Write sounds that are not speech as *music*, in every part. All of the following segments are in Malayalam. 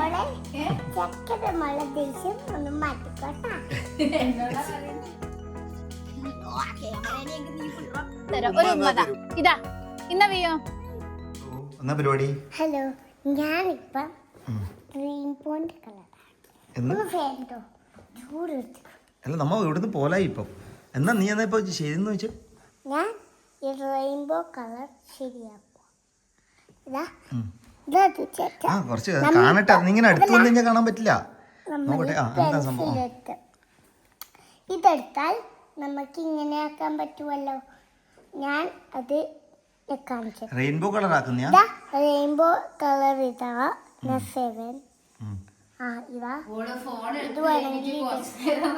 മോളെ ചക്കര മഴ ദേഷ്യം ഒന്ന് മാറ്റിക്കോട്ടാ. തരാം. ഒരു ഉമ്മത ഇതാ. ഇന്ന വീയോ എന്നാ പരിപാടി? ഹലോ ഞാനിപ്പം എന്ന്? ഒന്ന് ഫേട്ടോ അല്ല നമ്മ ഇവിടുന്ന് പോലായി ഇപ്പം. എന്നാ നീ എന്നാ ഇപ്പൊ ശരിയെന്ന് വെച്ചു? ഞാൻ ഈ റെയിൻബോ കളർ ശരിയാക്കും ഇതാ. ആ കുറച്ച് കാണട്ടെ. ഇങ്ങനെ അടുത്ത് വന്നു കഴിഞ്ഞാൽ കാണാൻ പറ്റില്ല. നോക്കട്ടെ. ആ എന്താ സംഭവം? ഇതെടുത്താൽ നമുക്ക് ഇങ്ങനെ ആക്കാൻ പറ്റുമല്ലോ ഞാൻ അത് കാണിച്ചു റെയിൻബോ കളർ ആക്കുന്ന റെയിൻബോ കളർ ഇതാ. സെവൻ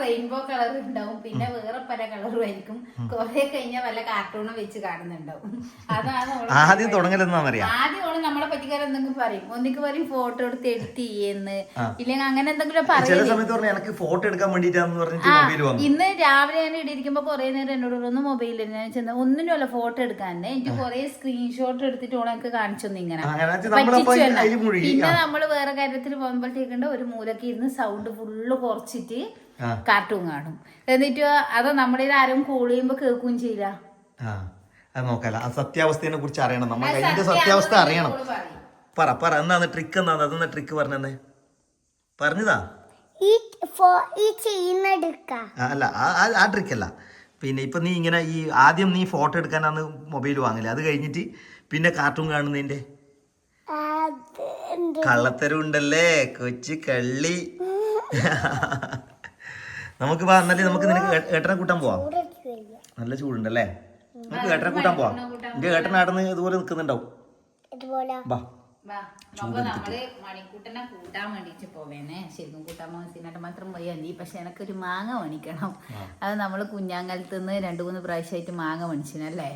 റെയിൻബോ കളർ ഉണ്ടാവും. പിന്നെ വേറെ പല കളറും ആയിരിക്കും. കുറെ കഴിഞ്ഞാൽ വല്ല കാർട്ടൂണും വെച്ച് കാണുന്നുണ്ടാവും. അതാണ് ആദ്യം ആദ്യം ഓൾ നമ്മളെ പറ്റിക്കാർ എന്തെങ്കിലും പറയും. ഒന്നിക്ക് പറയും ഫോട്ടോ എടുത്ത് എഡിറ്റ് ചെയ്യുന്ന. ഇല്ലെങ്കിൽ അങ്ങനെ എന്തെങ്കിലും ചില പറയും സമയത്ത് പറഞ്ഞു എനിക്ക് ഫോട്ടോ എടുക്കാൻ വേണ്ടിട്ടാന്ന് പറഞ്ഞിട്ട് ആ മൊബൈൽ വന്നു. ഇന്ന് രാവിലെ ഞാൻ ഇടിയിരിക്കുമ്പോ കുറെ നേരം എന്നോട് പറഞ്ഞു, ഒന്ന് മൊബൈലിൽ ഞാൻ ചെന്ന ഒന്നിനുമല്ല ഫോട്ടോ എടുക്കാൻ എനിക്ക് കുറെ സ്ക്രീൻഷോട്ട് എടുത്തിട്ട് ഓളെ എനിക്ക് കാണിച്ചു തന്നെ ഇങ്ങനെ ആ, അങ്ങനെ വെച്ചാ നമ്മളപ്പോ പറ്റിച്ചു എന്നെ. അതിൽ മുഴുകി. പിന്നെ ആ. നമ്മൾ വേറെ കാര്യത്തിൽ പോകുമ്പോഴത്തേക്കുണ്ട് ഒരു മൂലക്ക് ഇരുന്ന് സൗണ്ട് ഫുള്ള് കുറച്ചിട്ട് കാർട്ടൂൺ കാണും. എന്നിട്ട് അത് നമ്മുടെ ആരും കോൾ ചെയ്യുമ്പോ കേൾക്കുകയും ചെയ്യില്ല. ആ അത് നോക്കല്ല ആ സത്യാവസ്ഥയെ കുറിച്ച് അറിയണം. നമ്മൾ അതിന്റെ സത്യാവസ്ഥ അറിയണം. പറ പറ. എന്നാന്ന് ട്രിക്ക് എന്നാന്ന് അതെന്നാ ട്രിക്ക് പറഞ്ഞെന്നേ? പറഞ്ഞതാ? അല്ല ആ- ആ- ആ ട്രിക്ക് അല്ല. പിന്നെ ഇപ്പൊ നീ ഇങ്ങനെ ഈ ആദ്യം നീ ഫോട്ടോ എടുക്കാനാണ് മൊബൈൽ വാങ്ങില്ല? അത് കഴിഞ്ഞിട്ട് പിന്നെ കാർട്ടൂൺ കാണുന്നതിന്റെ അത് ഉണ്ടല്ലേ കൊച്ചു കള്ളി. നമുക്ക് വാ എന്നാലേ നമുക്ക് നിനക്ക് ഏട്ടനെ കൂട്ടാൻ പോവാം. നല്ല ചൂടുണ്ടല്ലേ? നമുക്ക് ഏട്ടനെ കൂട്ടാൻ പോവാം. എന്റെ ഏട്ടൻ നടന്ന് ഇതുപോലെ നിൽക്കുന്നുണ്ടാവും. ഇതുപോലെ. വാ. വാ, അപ്പൊ നമ്മൾ മണിക്കൂട്ടനെ കൂട്ടാൻ വേണ്ടിട്ട് പോവേനെ ശരിക്കും കൂട്ടാൻ മാത്രം പോയി മതി പക്ഷെ എനക്കൊരു മാങ്ങ മണിക്കണം അത് നമ്മൾ കുഞ്ഞാങ്കലത്ത് നിന്ന് രണ്ടു മൂന്ന് പ്രാവശ്യമായിട്ട് മാങ്ങ മേടിച്ചിനല്ലേ?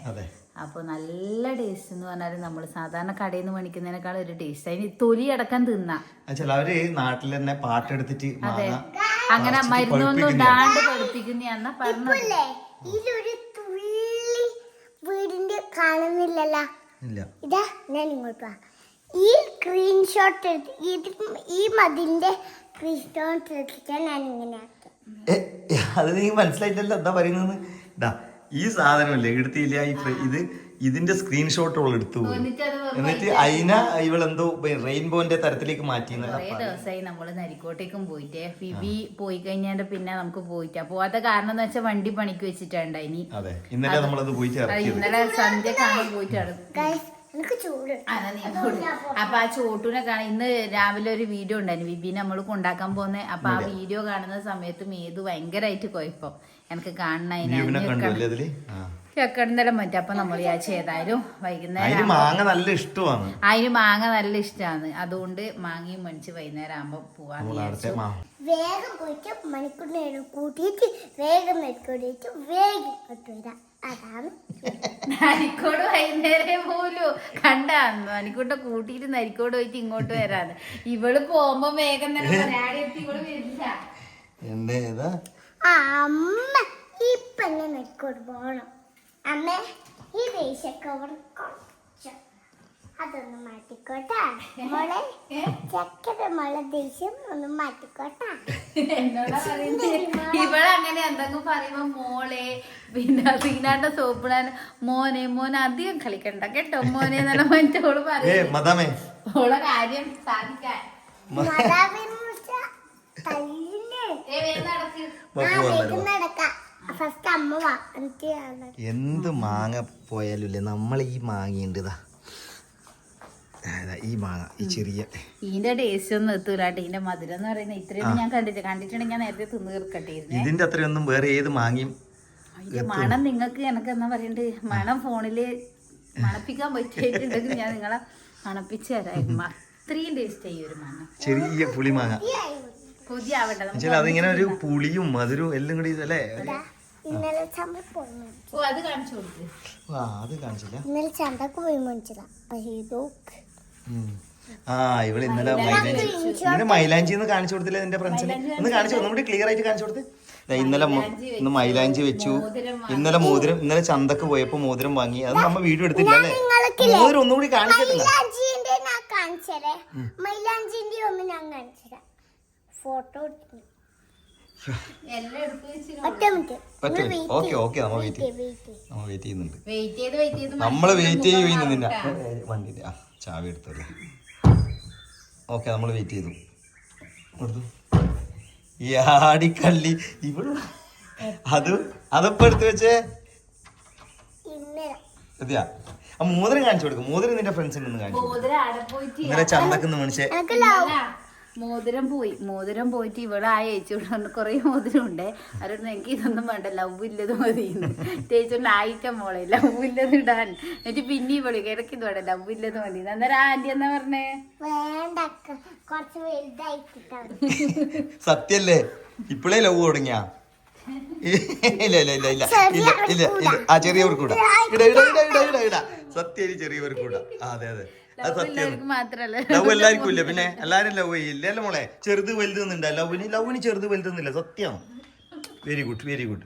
അതെ അപ്പൊ നല്ല ടേസ്റ്റ് എന്ന് പറഞ്ഞാൽ നമ്മൾ സാധാരണ കടയിൽ നിന്ന് മേടിക്കുന്നതിനേക്കാൾ ഒരു ടേസ്റ്റ് അതിന് തൊലി അടക്കം തിന്നാം. ചിലവര് നാട്ടിൽ തന്നെ പാട്ടെടുത്തിട്ട് അതെ. അങ്ങനെ മരുന്നൊന്നും ഇടാണ്ട് പഠിപ്പിക്കുന്ന വീടിന്റെ കാണുന്നില്ലല്ലോ. ഇല്ല. ഇതാ ഞാൻ ഇങ്ങോട്ട് വാ. ഈ സ്ക്രീൻഷോട്ട് എടുത്ത് ഇത് ഈ മതിന്റെ സ്ക്രീൻഷോട്ട് എടുത്തിട്ട് ഞാൻ ഇങ്ങനെ അത് നീ മനസ്സിലായിട്ടില്ല എന്താ പറയുന്നത് ഇതാ ഈ സാധനമല്ലേ എടുത്തില്ല? ഈ ഇത് ഇതിന്റെ സ്ക്രീൻഷോട്ട് അവൾ എടുത്തു പോയി. എന്നിട്ട് അയിന ഇവൾ എന്തോ ഇവളെന്തോ റെയിൻബോന്റെ തരത്തിലേക്ക് മാറ്റി കുറേ ദിവസമായി നമ്മൾ നരിക്കോട്ടേക്കും പോയിട്ടേ. ഫിബി പോയി കഴിഞ്ഞാൽ പിന്നെ നമുക്ക് പോയിട്ടാ. പോവാത്ത കാരണം എന്ന് വെച്ചാൽ വണ്ടി പണിക്ക് വെച്ചിട്ടുണ്ടായി ഇനി അതെ. ഇന്നലെ നമ്മളത് പോയിട്ട് ഇന്നലെ സന്ധ്യക്കാണ് പോയിട്ടാണ് അപ്പൊ ആ ചോട്ടൂനെ കാണാൻ ഇന്ന് രാവിലെ ഒരു വീഡിയോ ഉണ്ടായിരുന്നു. ബിബിനെ നമ്മൾ കൊണ്ടാക്കാൻ പോന്നെ. അപ്പൊ ആ വീഡിയോ കാണുന്ന സമയത്ത് മേതു ഭയങ്കരമായിട്ട് കുഴപ്പം എനിക്ക് ആ. ചെക്കണ്ടെല്ലാം പറ്റും അപ്പൊ നമ്മൾ വിചാരിച്ചു ഏതായാലും വൈകുന്നേരം മാങ്ങ നല്ല ഇഷ്ടമാണ്. അതിന് മാങ്ങ നല്ല ഇഷ്ടമാണ്. അതുകൊണ്ട് മാങ്ങയും മേടിച്ച് വൈകുന്നേരം ആകുമ്പോ മാങ്ങ. വേഗം പോയിട്ട് മണിക്കൂറിനേരം കൂട്ടിയിട്ട് വേഗം മെക്കൂടിയിട്ട് വേഗം ഇങ്ങോട്ട് വരാം. അതാണ് നരിക്കോട് വൈകുന്നേരം പോലു. കണ്ട നരിക്കോട്ടെ കൂട്ടിയിട്ട് നരിക്കോട് പോയിട്ട് ഇങ്ങോട്ട് വരാന്ന്. ഇവൾ പോകുമ്പോ വേഗം തന്നെ ഇവൾ വരില്ല. അമ്മ ഇപ്പൊ നരിക്കോട് പോണം. അമ്മ ഈ കുറച്ച് അതൊന്ന് മാറ്റിക്കോട്ടാ. മോളെ ചക്കര മോളെ ദേഷ്യം ഒന്ന് മാറ്റിക്കോട്ടാ. ഇവളങ്ങനെ എന്തെങ്കിലും പറയുമ്പോ മോളെ പിന്നെ സീനാട്ട സോപ്പിടാൻ മോനെ മോനെ അധികം കളിക്കണ്ട കേട്ടോ. മോനെ എന്നല്ല മറ്റോൾ ഏ പറയും. ഓളെ കാര്യം സാധിക്കാൻ. നടക്ക്. ഫസ്റ്റ് അമ്മ. എന്ത് മാങ്ങ പോയാലും ഇല്ലേ? നമ്മൾ ഈ മാങ്ങയുണ്ട് ഇതാ. ഈ മാങ്ങ ഈ ചെറിയ. ഇതിന്റെ ടേസ്റ്റ് ഒന്നും എത്തൂലാട്ടെ ഇതിന്റെ മധുരം എന്ന് പറയുന്നത് ഇത്രയൊന്നും ഞാൻ കണ്ടിട്ട് കണ്ടിട്ടുണ്ടെങ്കിൽ ഞാൻ നേരത്തെ തിന്നു തീർക്കട്ടിരുന്നേ ഇതിന്റെ അത്രയൊന്നും വേറെ ഏത് മാങ്ങയും മണം നിങ്ങൾക്ക് എനക്ക് എന്നാ പറയണ്ട്? മണം ഫോണിൽ മണപ്പിക്കാൻ പറ്റിയിട്ടുണ്ടെങ്കിൽ ഞാൻ നിങ്ങളെ മണപ്പിച്ചു തരായിരുന്നു അത്രയും ടേസ്റ്റ് ആയി ഒരു മണം ചെറിയ പുളിമാങ്ങ പുതിയ ആവട്ടെ നമുക്ക് അതിങ്ങനെ ഒരു പുളിയും മധുരവും എല്ലാം കൂടി അല്ലേ ഇതാ, ഇന്നലെ ചന്തക്ക് പോയി മേടിച്ചു ഓ അത് കാണിച്ചു കൊടുത്തു അത് കാണിച്ചില്ല. ഇന്നലെ ചന്തക്ക് പോയി മേടിച്ചതാ. അപ്പൊ. ആ ഇവൾ ഇന്നലെ മൈലാഞ്ചി. ഇന്നലെ മൈലാഞ്ചി എന്ന് കാണിച്ചു കൊടുത്തില്ലേ എന്റെ ഫ്രണ്ട്സിന് ഒന്ന് കാണിച്ചു ഒന്നുകൂടി ക്ലിയർ ആയിട്ട് കാണിച്ചു കൊടുത്ത്. ഇന്നലെ ഇന്ന് മൈലാഞ്ചി വെച്ചു. ഇന്നലെ മോതിരം ഇന്നലെ ചന്തക്ക് പോയപ്പോ മോതിരം വാങ്ങി. അത് നമ്മ വീഡിയോ എടുത്തില്ല അല്ലേ? മോതിരം ഒന്നുകൂടി കാണിച്ചിട്ടില്ല മൈലാഞ്ചിന്റെ ഞാൻ ഒന്ന് ഞാൻ കാണിച്ചുതരാം ഫോട്ടോ ഓക്കെ ഓക്കെ നമ്മൾ വെയിറ്റ് ചെയ്യും വെയിറ്റ് ചെയ്യുന്നുണ്ട്. വെയിറ്റ് ചെയ്ത് നമ്മൾ വെയിറ്റ് ചെയ്യുന്നു നിന്നെ? വണ്ടിന്റെ ആ ചാവി എടുത്തത്. ഓക്കെ നമ്മൾ വെയിറ്റ് ചെയ്തു. എടുത്തു. ഈ ആടിക്കള്ളി ഇവിടെ അത് അതൊക്കെ എടുത്ത് വെച്ചേ. ഇന്നലെ ആ മോതിരം കാണിച്ചു കൊടുക്കും. മോതിരം നിന്റെ ഫ്രണ്ട്സിന് ഒന്ന് കാണിച്ചു കൊടുക്ക്. മോതിരം ചന്തക്കുന്ന് മനുഷ്യ മോതിരം പോയി. മോതിരം പോയിട്ട് ഇവിടെ ആ ചേച്ചിയോട് കുറെ മോതിരം ഉണ്ട് അവരോട് എനിക്ക് ഇതൊന്നും വേണ്ട. ലവ് ഇല്ലത് മതി ചേച്ചിയോട് ആയിട്ട മോളെ. ലവ് ഇല്ലത് ഇടാൻ. എന്നിട്ട് പിന്നെയും വിളി ഇടയ്ക്ക് ഇത് വേണ്ട ലവ് ഇല്ലത് മതി അന്നേരം ആന്റി എന്നാ പറഞ്ഞേ? വേണ്ട. കുറച്ച് സത്യല്ലേ? ഇപ്പോഴേ ലവ് തുടങ്ങിയാ? ഇല്ല ഇല്ല ഇല്ല ഇല്ല. ഇല്ല ഇല്ല ഇല്ല. ആ ചെറിയവർക്കൂടാ കൂടാ ഇട. ഇട ഇട ഇട ഇട ഇട. സത്യം ചെറിയവർക്ക് കൂടാ അതെ അതെ. അത് ലവ് സത്യം. എല്ലാവർക്കും ലവ് എല്ലാവർക്കും ഇല്ല പിന്നെ എല്ലാരും ലവ് ചെയ്യില്ല അല്ലേ മോളെ? ചെറുത് വലുതെന്നുണ്ട് ലവിന് ലവിന് ചെറുത് വലുതെന്നില്ല സത്യമാണ് വെരി ഗുഡ് വെരി ഗുഡ്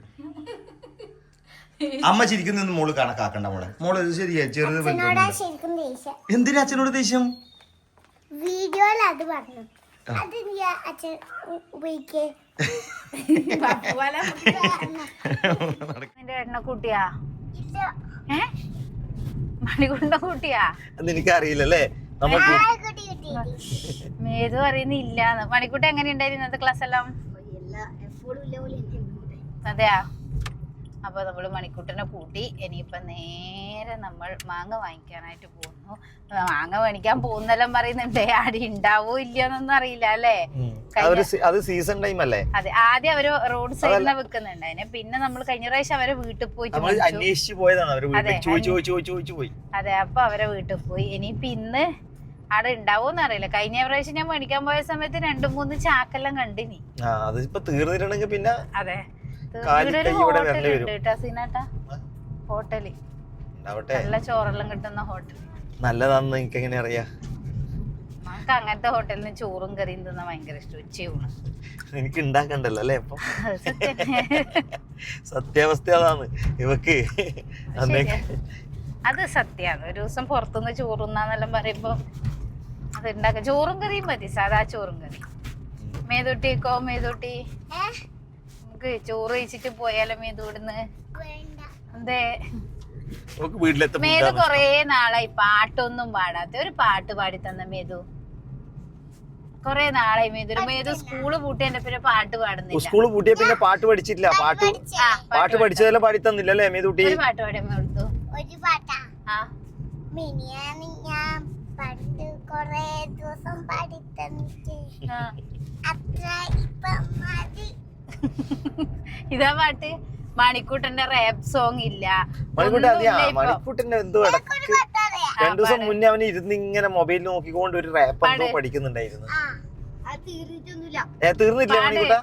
അമ്മ ചിരിക്കുന്ന മോൾ കണക്കാക്കണ്ട മോളെ. മോൾ ശരിയാ ചെറുത് വലുത് എന്തിനാ അച്ഛനോട് ദേഷ്യം? വീഡിയോയിൽ അത് പറഞ്ഞു. അത് അച്ഛൻ ഉപയോഗിക്കേ? *laughs* എണ്ണ *laughs* കൂട്ടിയാ? ഏ? മണികുണ്ട കൂട്ടിയാ അതെനിക്കറിയില്ലല്ലേ കിട്ടി മേതു പറയുന്നില്ല മണിക്കൂട്ടി എങ്ങനെ ഉണ്ടായിരുന്നു ഇന്നത്തെ ക്ലാസ് എല്ലാം അതെയാ? അപ്പൊ നമ്മൾ മണിക്കുട്ടനെ കൂട്ടി ഇനിയിപ്പൊ നേരെ നമ്മൾ മാങ്ങ വാങ്ങിക്കാനായിട്ട് പോകുന്നു മാങ്ങ മേടിക്കാൻ പോകുന്നെല്ലാം പറയുന്നുണ്ട്. അടി ഉണ്ടാവോ ഇല്ലയോന്നൊന്നും അറിയില്ല അല്ലേ? അത് സീസൺ ടൈം അല്ലേ? അതെ ആദ്യം അവർ റോഡ് സൈഡിലാണ് വെക്കുന്നുണ്ട്. അതിനെ പിന്നെ നമ്മൾ കഴിഞ്ഞ പ്രാവശ്യം അവരെ വീട്ടിൽ പോയി മേടിച്ചു. പോയതാണ് അതെ, അപ്പൊ അവരെ വീട്ടിൽ പോയി. ഇനിയിപ്പൊ ഇന്ന് അവിടെ ഉണ്ടാവോന്ന് അറിയില്ല. കഴിഞ്ഞ പ്രാവശ്യം ഞാൻ മേടിക്കാൻ പോയ സമയത്ത് രണ്ടു മൂന്ന് ചാക്കെല്ലാം കണ്ടിനി അതിപ്പോ തീർന്നിട്ടുണ്ടെങ്കിൽ പിന്നെ അതെ. വരേണ്ടി കേട്ടോ സീനാട്ടാ. ഹോട്ടൽ. നല്ല ചോറെല്ലാം കിട്ടുന്ന ഹോട്ടൽ നല്ലതാണെന്ന് എനിക്ക് എങ്ങനെ അറിയാ? നമുക്ക് അങ്ങനത്തെ ഹോട്ടലിൽ നിന്ന് ചോറും കറിയും തിന്നാൻ ഭയങ്കര ഇഷ്ടം ഉച്ചയൂണ് എനിക്ക് ഉണ്ടാക്കണ്ടല്ലോ അല്ലേ ഇപ്പൊ സത്യം. സത്യാവസ്ഥ അതാണ് ഇവക്ക് അത് സത്യാണ്. ഒരു ദിവസം പുറത്തുനിന്ന് ചോറുന്നാന്നെല്ലാം പറയുമ്പോ അത് ഉണ്ടാക്കാം. ചോറും കറിയും മതി സാധാ ചോറും കറി. മേതോട്ടി മേതൂട്ടി? മേതോട്ടി നമുക്ക് ചോറ് കഴിച്ചിട്ട് പോയാലോ മേതോടുന്ന് അതെ എന്തേ? നമുക്ക് വീട്ടിലെത്തുമ്പോ മേതു കൊറേ നാളായി പാട്ടൊന്നും പാടാത്ത. ഒരു പാട്ട് പാടി തന്ന മേതു. കൊറേ നാളായി മേതു. മേതു സ്കൂൾ പൂട്ടിയതിന്റെ പിന്നെ പാട്ട് പാടുന്നില്ല. സ്കൂൾ പൂട്ടിയ പിന്നെ പാട്ട് പഠിച്ചിട്ടില്ല. പാട്ട് പാട്ട് പഠിച്ചതെല്ലാം പാടി തന്നില്ലല്ലേ മേതു കുട്ടി പാട്ട് പാടിയ മേർത്തു ഒരു പാട്ടാ? ആ. മിനിയാന്ന് ഞാൻ പണ്ട് കൊറേ ദിവസം പാടി തന്നിട്ട് ആ. അത്ര ഇപ്പം മതി. *laughs* ഇതാ പാട്ട്. മണിക്കൂട്ടന്റെ റാപ്പ് സോങ് ഇല്ല. മണിക്കൂട്ടൻ അതെയാ ഒന്നുമില്ല ഇപ്പൊ. മണിക്കൂട്ടന്റെ എന്തോ ഇടയ്ക്ക് രണ്ടു ദിവസം മുന്നേ അവന് ഇരുന്ന് ഇങ്ങനെ മൊബൈൽ നോക്കിക്കൊണ്ട് ഒരു റാപ്പ് എന്തോ പഠിക്കുന്നുണ്ടായിരുന്നു. ഏ തീർന്നില്ല പാട്. മണിക്കൂട്ട?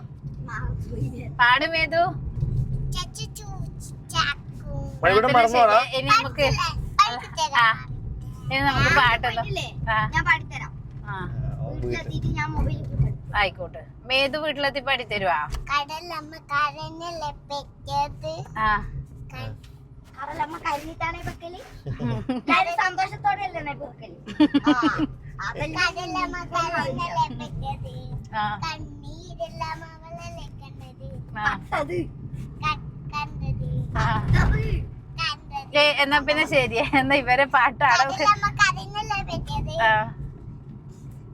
പാടുമേതു മണിക്കൂട്ടൻ നമുക്ക് നമുക്ക് പാട്ടല്ലോ ഞാൻ പാടിത്തരാം. ഞാൻ മൊബൈൽ ആയിക്കോട്ടെ. മേത് വീട്ടിലെത്തി പഠിത്തരുവാ? കടലമ്മ കരഞ്ഞല്ലേ പെറ്റത്? ആ. കടലമ്മ കരഞ്ഞിട്ടാണേ വെക്കൽ സന്തോഷത്തോടെ അല്ലേ വെക്കൽ കടലമ്മ കരഞ്ഞല്ലേ. പെറ്റത്? ആ. കണ്ണീരെല്ലാം അവളല്ലേ കണ്ടത്? ആ. ക- കണ്ടത്. ആ. കണ്ടത് ഏ, എന്നാ പിന്നെ ശരി എന്നാ ഇവരെ പാട്ടാണ് കടലമ്മ കരഞ്ഞല്ലേ പെറ്റത്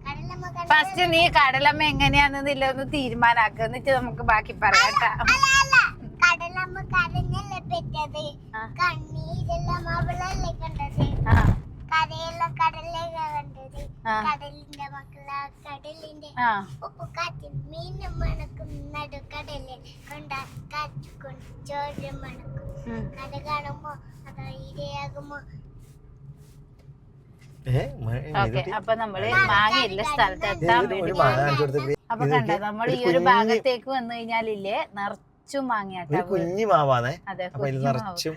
കടലമ്മ കരഞ്ഞ- ഫസ്റ്റ് നീ കടലമ്മ എങ്ങനെയാണെന്നില്ല ഒന്ന് തീരുമാനാക്കുക എന്നിട്ട് നമുക്ക് ബാക്കി പറയാം കേട്ടാ. അല്ല അല്ല. കടലമ്മ കരഞ്ഞല്ലേ പെറ്റത്? ആ. കണ്ണീരെല്ലാം അവളല്ലേ കണ്ടത്? ആ. കരയെല്ലാം കടലേ കണ്ടത്? കടലിന്റെ മക്കളാ കടലിന്റെ ആ. ഉപ്പുകാറ്റിൽ മീനും മണക്കും നടുക്കടലിൽ കൊണ്ട കാറ്റുകൊണ്ട് ചോര മണക്കും. ഉം. കട കാണുമ്പോ അതോ ഇരയാകുമ്പോ ഏ മ- ഓക്കെ മേതുട്ടി? അപ്പൊ നമ്മൾ മാങ്ങയുള്ള സ്ഥലത്ത് എത്താൻ ഒരു വേണ്ടി. മാങ്ങ കാണിച്ചു അപ്പൊ കണ്ട നമ്മൾ ഈ ഒരു ഭാഗത്തേക്ക് വന്നു കഴിഞ്ഞാലില്ലേ നിറച്ചും മാങ്ങയാട്ടാ കുഞ്ഞു മാവാണേ. അതെ. നിറച്ചും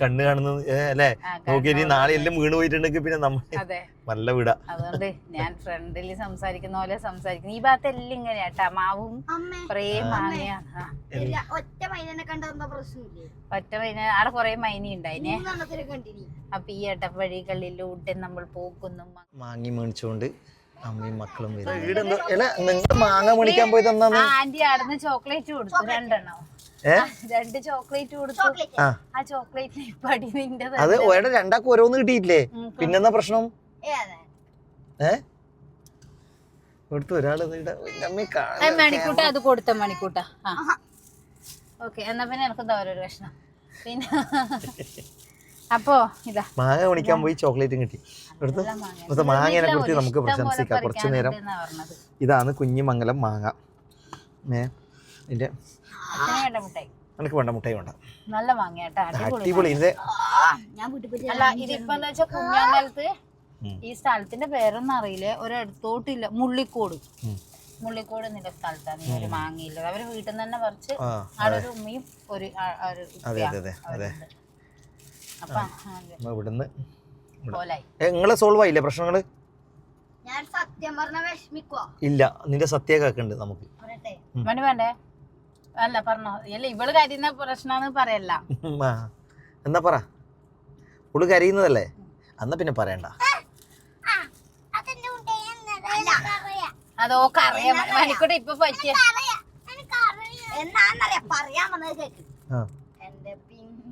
കണ്ണ് കാണുന്നത് അല്ലേ? നോക്കിയിട്ട് നാളെ എല്ലാം വീണ് പോയിട്ടുണ്ടെങ്കിൽ പിന്നെ നമ്മൾ അതെ. നല്ല വിട. അതുകൊണ്ട് ഞാൻ ഫ്രണ്ടിൽ സംസാരിക്കുന്ന പോലെ സംസാരിക്കുന്നു. ഈ ഭാഗത്ത് എല്ലാം ഇങ്ങനെയാട്ടാ മാവും അമ്മേ കൊറേ മാങ്ങയാണ് ഒറ്റ മൈനെ കണ്ട എന്താ പ്രശ്നമില്ലേ? ഒറ്റ പൈന ആടെ കൊറേ മൈനി ഉണ്ടായിനെ. അപ്പൊ ഈ ഏട്ടവഴികളിലൂടെ നമ്മൾ പോകുന്നു. മാങ്ങി മേടിച്ചോണ്ട് അമ്മയും മക്കളും വരും. നിങ്ങൾ മാങ്ങ മേടിക്കാൻ പോയി തന്നെ ആന്റി ആടുന്ന് ചോക്ലേറ്റ് കൊടുത്തു. രണ്ടെണ്ണം. രണ്ട് ചോക്ലേറ്റ് കൊടുത്തു. ആ. ചോക്ലേറ്റ് പടി നിന്റെ അത് ഒരാടെ രണ്ടാക്കും ഓരോന്ന് കിട്ടിയില്ലേ പിന്നെന്താ പ്രശ്നം? ഏ കൊടുത്തു ഒരാൾ മണിക്കൂട്ട അത് കൊടുത്ത മണിക്കൂട്ട. ഓക്കെ എന്നാ പിന്നെ എനിക്ക് ഓരോ ഒരു കഷ്ണം പിന്നെ *laughs* അപ്പോ ഇതാ. മാങ്ങ മേടിക്കാൻ പോയി ചോക്ലേറ്റും കിട്ടി. ഇവിടുത്തെ മാങ്ങേനെ കുറിച്ച് നമുക്ക് പ്രശംസിക്കാം. കുറച്ചു നേരം. ഇതാണ് കുഞ്ഞിമംഗലം മാങ്ങ. ഏ ഇതിന്റെ നിനക്ക് വേണ്ട മുട്ടായി വേണ്ട. നല്ല മാങ്ങയാട്ടാ അടിപൊളി അടിപൊളി ഇതിന്റെ അല്ല ഇതിപ്പോ എന്താ വെച്ചാ കുഞ്ഞാങ്കാലത്ത് ഈ സ്ഥലത്തിന്റെ പേരൊന്നും അറിയില്ല. ഒരിടത്തോട്ടില്ല. മുള്ളിക്കോട്. മുള്ളിക്കോട് നിന്റെ സ്ഥലത്താണ് ഒരു മാങ്ങയില്ല അവർ വീട്ടിൽ നിന്ന് തന്നെ പറിച്ച് അവിടെ ഒരു ഉമ്മയും ഒരു അപ്പൊ ഇവിടുന്ന് നിങ്ങളെ സോൾവ് ആയില്ലേ പ്രശ്നങ്ങൾ? ഞാൻ സത്യം പറഞ്ഞ വിഷമിക്കുവോ. ഇല്ല നിന്റെ സത്യ കേക്കുണ്ട് നമുക്ക്. വേണ്ടേ? അല്ല പറഞ്ഞോ. അല്ല ഇവൾ കരുതുന്ന പ്രശ്നമാന്ന് പറയല്ല. ആ. എന്നാ പറ. ഉള്ളു കരയുന്നതല്ലേ? എന്നാ പിന്നെ പറയണ്ട. അതോ അറിയാം മണിക്കൂടെ ഇപ്പൊ പറ്റിയ എന്നാന്നറിയാ. പറയാൻ വന്നത് ആ. എന്റെ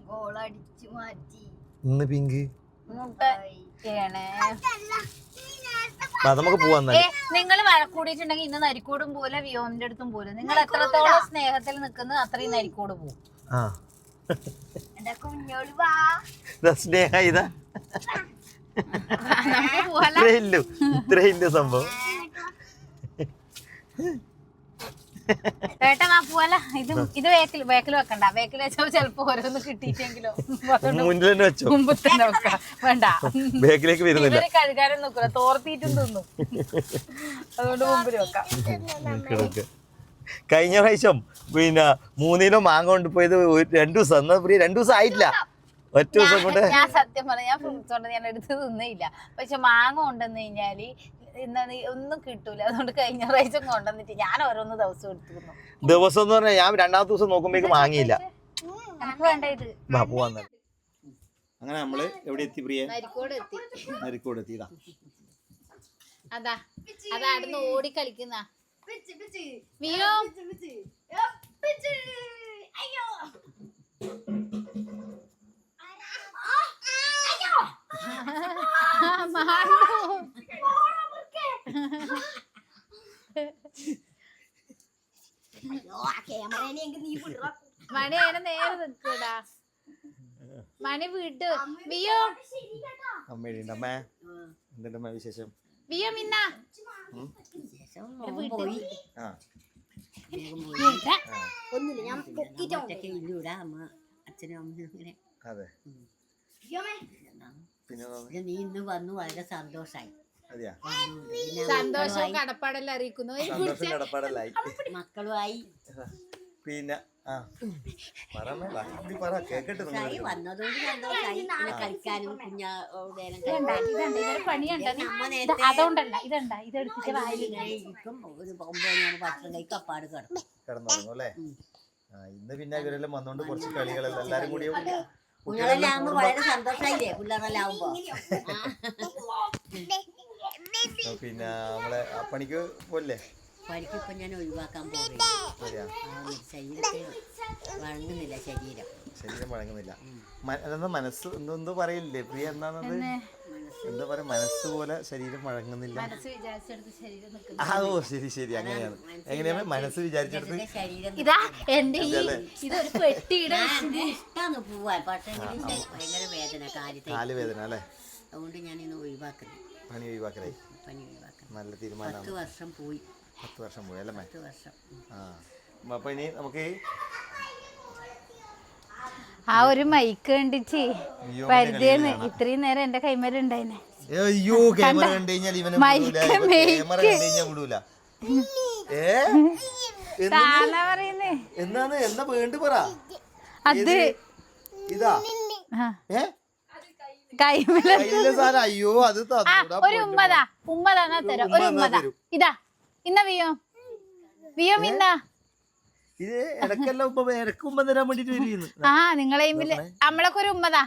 ഗോൾ അടിച്ചു മാറ്റി. ഇന്ന് പിങ്ക് മുട്ട ചെയ്യണേ നമുക്ക് പോവാൻ നിങ്ങൾ കൂടിയിട്ടുണ്ടെങ്കിൽ ഇന്ന് നരിക്കോടും പോലെ വിയോമിന്റെ അടുത്തും പോലെ നിങ്ങൾ എത്രത്തോളം സ്നേഹത്തിൽ നിൽക്കുന്നത് അത്രയും നരിക്കോട് പോകും ആ. എന്റെ കുഞ്ഞോൾ വാ ഇതാ സ്നേഹ ഇതാ. നമുക്ക് പോവാല. ഇത്രേ ഇല്ലു ഇത്രേ സംഭവം ഏട്ടാ ഇത് ഇത് വേക്കിൽ വേക്കിൽ വെക്കണ്ട. വേക്കിൽ വെച്ചാൽ ചെലപ്പോ ഓരോന്ന് കിട്ടിയിട്ടെങ്കിലോ. മുന്നിൽ തന്നെ വെച്ചോ. മുമ്പ് തന്നെ വെക്കാം വേണ്ട. ബാക്കിലേക്ക് വരുന്നില്ല. ഇവർ കഴുകാനും നോക്കൂല. തോർത്തിട്ടും തിന്നും. അതുകൊണ്ട് മുമ്പിൽ വെക്കാം. കഴിഞ്ഞ പ്രാവശ്യം പിന്നെ മൂന്നിലോ മാങ്ങ കൊണ്ട് പോയത് ഒരു- രണ്ടു ദിവസം. എന്നാ പ്രിയ രണ്ടു ദിവസം ആയിട്ടില്ല. ഒറ്റ ദിവസം കൊണ്ട്. ഞാൻ സത്യം പറഞ്ഞ ഞാൻ ഫ്രൂട്ട്സ് കൊണ്ട് ഞാൻ എടുത്ത് തിന്നില്ല പക്ഷെ മാങ്ങ കൊണ്ടുവന്നു കഴിഞ്ഞാൽ എന്താണ് ഒന്നും കിട്ടൂല. അതുകൊണ്ട് കഴിഞ്ഞ പ്രാവശ്യം കൊണ്ടുവന്നിട്ട് ഞാൻ ഓരോന്ന് ദിവസം എടുത്ത് ദിവസം എന്ന് പറഞ്ഞാൽ ഞാൻ രണ്ടാമത്തെ ദിവസം നോക്കുമ്പോഴേക്കും വാങ്ങിയില്ല. എനിക്ക് വേണ്ട ഇത്? വാ പോവാന്ന് അങ്ങനെ നമ്മൾ എവിടെ എത്തി പ്രിയ? നരിക്കോട് എത്തി. നരിക്കോട് എത്തിയതാ അതാ അതാ അവിടുന്ന് ഓടി കളിക്കുന്ന. പിച്ച് പിച്ച്. വിയോ പിച്ച് പിച്ച്. അയ്യോ അയ്യോ അയ്യോ. ആ വിടറ മണി അതിനെ നേരെ നിൽക്കൂടാ. മണി വിട്ടു വിയോ വിശേഷം? വിയോ മിന്ന. ആ. ഒന്നുമില്ല ഞാൻ പൊക്കിട്ടോ ഇല്ലൂടാ അമ്മ അച്ഛനും അമ്മയും അങ്ങനെ. അതെ. പിന്നെ നീ ഇന്ന് വന്നു വളരെ സന്തോഷായി. അതെയാ? സന്തോഷവും കടപ്പാടെല്ലാം അറിയിക്കുന്നു. സന്തോഷം കടപ്പാടല്ലായി മക്കളുമായി. പിന്നെ ആ. പറമേ പറ കേക്കട്ടെ അതുകൊണ്ടല്ല ഇതണ്ട. ഇതെടുത്തിട്ട് ഒരു ഒമ്പത് മണി ഭക്ഷണം കഴിക്കും അപ്പാട് കിടക്കും. കിടന്നുറങ്ങും അല്ലേ? ഇന്ന് പിന്നെ ഇവരെല്ലാം വന്നോണ്ട് കുറച്ച് കളികളല്ല എല്ലാരും കൂടി കുട്ടികളെല്ലാം വളരെ സന്തോഷായില്ലേ? പിള്ളേരെല്ലാം ആകുമ്പോ പിന്നെ നമ്മളെ ആ പണിക്ക് പോലെ പണിക്ക് ഇപ്പൊ ഞാൻ ഒഴിവാക്കാൻ പോവുകയാണ്. ശരീരത്തെ വഴങ്ങുന്നില്ല ശരീരം. ശരീരം വഴങ്ങുന്നില്ല മനസ്സ് എന്തോ എന്തോ പറയില്ലേ പ്രിയ എന്താണത്? എന്താ പറയാ മനസ്സ് പോലെ ശരീരം വഴങ്ങുന്നില്ല മനസ്സ് വിചാരിച്ചെടുത്ത് ശരീരം നിൽക്കുന്നു. ആ ഓ ശരി ശരി. അങ്ങനെയാണ്. എങ്ങനെയാണ് മനസ്സ് വിചാരിച്ചെടുത്ത്? ശരീരം ഇതാ എന്റെ ഈ ഇതൊരു പെട്ടിയുടെ ഇഷ്ടമാണ് പോവാൻ. പക്ഷേ ഭയങ്കര വേദന കാര്യത്തെ കാൽ വേദന അല്ലേ? അതുകൊണ്ട് ഞാൻ ഇന്ന് ഒഴിവാക്കുന്നു. പണി ഒഴിവാക്കലായി. ഒഴിവാക്കണം. നല്ല തീരുമാനമാണ് പത്ത് വർഷം പോയി. പത്ത് വർഷം പോയി അല്ലേ? പത്ത് വർഷം. ആ. അപ്പൊ ഇനി നമുക്ക് ആ ഒരു മൈക്ക് കണ്ടിച്ച് പരിചയം ഇത്രയും നേരം എന്റെ കൈമേലുണ്ടായിനെ അയ്യോ ക്യാമറ കണ്ടു കഴിഞ്ഞാൽ ഇവനെ മൈക്ക് വിടൂല. ഇവൻ മൈക്ക്. ക്യാമറ കണ്ടു കഴിഞ്ഞാൽ വിടൂല. *laughs* ഏ? താന്നാ പറയുന്നേ. എന്നാണ് എന്നാ വേണ്ടി പറ. അത് ഇതാ. ഏ? കൈമല. കയ്യിലെ സാധനം അയ്യോ അത് ആ തന്നൂടാ ഒരു ഉമ്മതാ ഉമ്മതാ എന്നാ തരാം. ഒരു ഉമ്മ എന്നാ ഉമ്മതാ. തരും. ഇതാ ഇന്ന വിയോ? വിയോ ഇന്ന ഇത് ഇടക്കെല്ലാം ഉമ്മ ഇടയ്ക്ക് ഉമ്മ തരാൻ വേണ്ടിട്ട് വരുന്നു ആ നിങ്ങളെ ഇമ്മിൽ നമ്മളൊക്കെ ഒരു ഉമ്മതാ.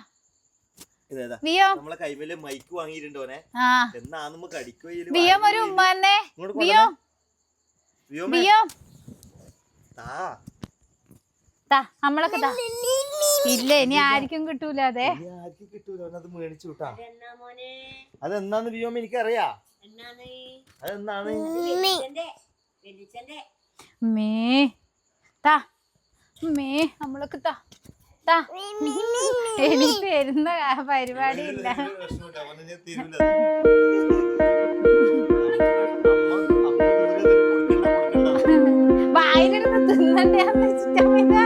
ഇതേതാ വിയോ? നമ്മളെ കൈമേൽ മൈക്ക് വാങ്ങിയിട്ടുണ്ട് ഓനെ. ആ. എന്നാ നമ്മ കടിക്കോ വിയോ ഒരു ഉമ്മ തന്നെ ഇങ്ങോട്ട് വിയോ? വിയോ? താ. താ നമ്മളൊക്കെ താ ഇല്ല ഇനി ആർക്കും കിട്ടൂല അതെ ആർക്കും കിട്ടൂല മേടിച്ചു മോനെ അതെന്നാന്ന് എനിക്കറിയാ അതെന്നാണ് മേ താ മേ നമ്മളൊക്കെ താ താ ഇനി തരുന്ന പരിപാടി ഇല്ല വായിലിരുന്ന് തിന്നണ്ടേന്ന് വെച്ചിട്ടാ